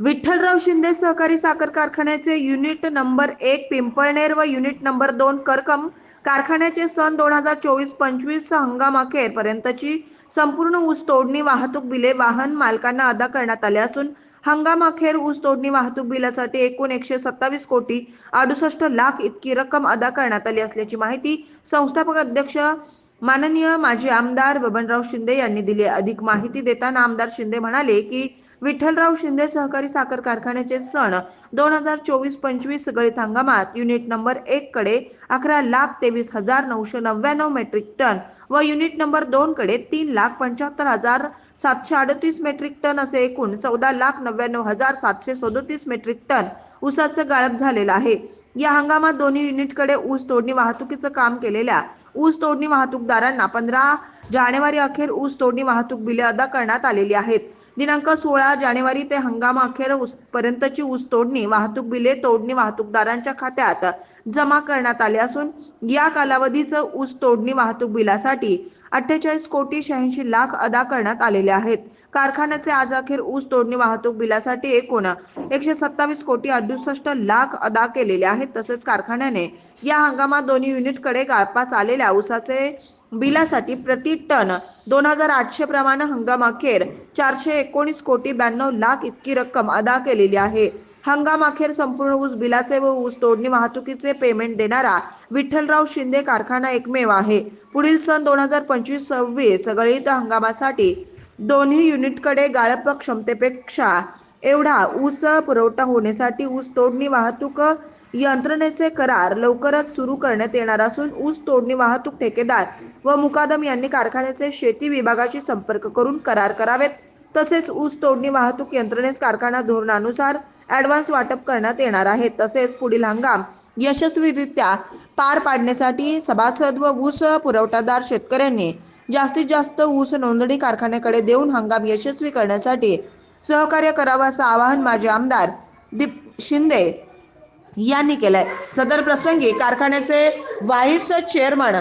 विठ्ठलराव शिंदे सहकारी साखर कारखान्याचे युनिट नंबर एक पिंपळनेर व युनिट नंबर दोन करकम कारखान्याचे सन दोन हजार चोवीस पंचवीस हंगामाखेरपर्यंतची संपूर्ण ऊस तोडणी वाहतूक बिले वाहन मालकांना अदा करण्यात आले असून हंगामाखेर ऊस तोडणी वाहतूक बिलासाठी एकूण एकशे सत्तावीस कोटी अडुसष्ट लाख इतकी रक्कम अदा करण्यात आली असल्याची माहिती संस्थापक अध्यक्ष माननीय माजी आमदार बबनराव शिंदे यांनी दिली अधिक माहिती देताना आमदार शिंदे म्हणाले की विठ्ठलराव शिंदे सहकारी साखर कारखान्याचे सण दोन हजार चोवीस पंचवीस गळीत हंगामात युनिट नंबर एक कडे अकरा लाख तेवीस हजार नऊशे नव्याण्णव मेट्रिक टन व युनिट नंबर दोन कडे तीन लाख पंच्याहत्तर हजार सातशे अडतीस मेट्रिक टन असे एकूण चौदा लाख नव्याण्णव हजार सातशे सदोतीस मेट्रिक टन उसाचं गाळप झालेलं आहे. या हंगामात दोन्ही युनिटकडे ऊस तोडणी वाहतुकीचं काम केलेल्या ऊस तोडणी वाहतूकदारांना पंधरा जानेवारी अखेर ऊस तोडणी वाहतूक बिले अदा करण्यात आलेली आहेत. दिनांक सोळा जानेवारी ते हंगाम अखेर पर्यंतची ऊस तोडणी वाहतूक बिले तोडणी वाहतूकदारांच्या खात्यात जमा करण्यात आले असून या कालावधीचं ऊस तोडणी वाहतूक बिलासाठी अठ्ठेचाळीस कोटी शहाऐंशी लाख अदा करण्यात आलेले आहेत. कारखान्याचे आज अखेर ऊस तोडणी वाहतूक बिलासाठी एकूण एकशे सत्तावीस कोटी अडुसष्ट लाख अदा केलेले आहेत. तसेच कारखान्याने या हंगामात दोन्ही युनिटकडे गाळपास आलेल्या ऊसाचे बिलासाठी प्रति टन दोन हजार आठशे प्रमाणे हंगामाखेर चारशे एकोणीस कोटी ब्याण्णव लाख इतकी रक्कम अदा केलेली आहे. हंगामाखेर संपूर्ण ऊस बिलाचे व ऊस तोडणी वाहतुकीचे पेमेंट देणारा विठ्ठलराव शिंदे कारखाना एकमेव आहे. पुढील सन दोन हजार पंचवीस सव्वीस गळीत हंगामासाठी दोन्ही युनिटकडे गाळप क्षमतेपेक्षा एवढा ऊस पुरवठा होण्यासाठी ऊस तोडणी वाहतूक यंत्रणेचे करार लवकरच सुरू करण्यात येणार असून ऊस तोडणी वाहतूक ठेकेदार व मुकादम यांनी कारखान्याचे शेती विभागाशी संपर्क करून करार करावेत. तसेच ऊस तोडणी वाहतूक यंत्रणेस कारखाना धोरणानुसार ॲडव्हान्स वाटप करण्यात येणार आहे. तसेच पुढील हंगाम यशस्वीरित्या पार पाडण्यासाठी सभासद व ऊस पुरवठादार शेतकऱ्यांनी जास्तीत जास्त ऊस नोंदणी कारखान्याकडे देऊन हंगाम यशस्वी करण्यासाठी सहकार्य करावं असं आवाहन माझे आमदार दीप शिंदे यांनी केलंय. सदर प्रसंगी कारखान्याचे व्हाईस चेअरमन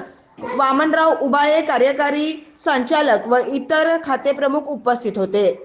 वामनराव उबाळे कार्यकारी संचालक व इतर खातेप्रमुख उपस्थित होते.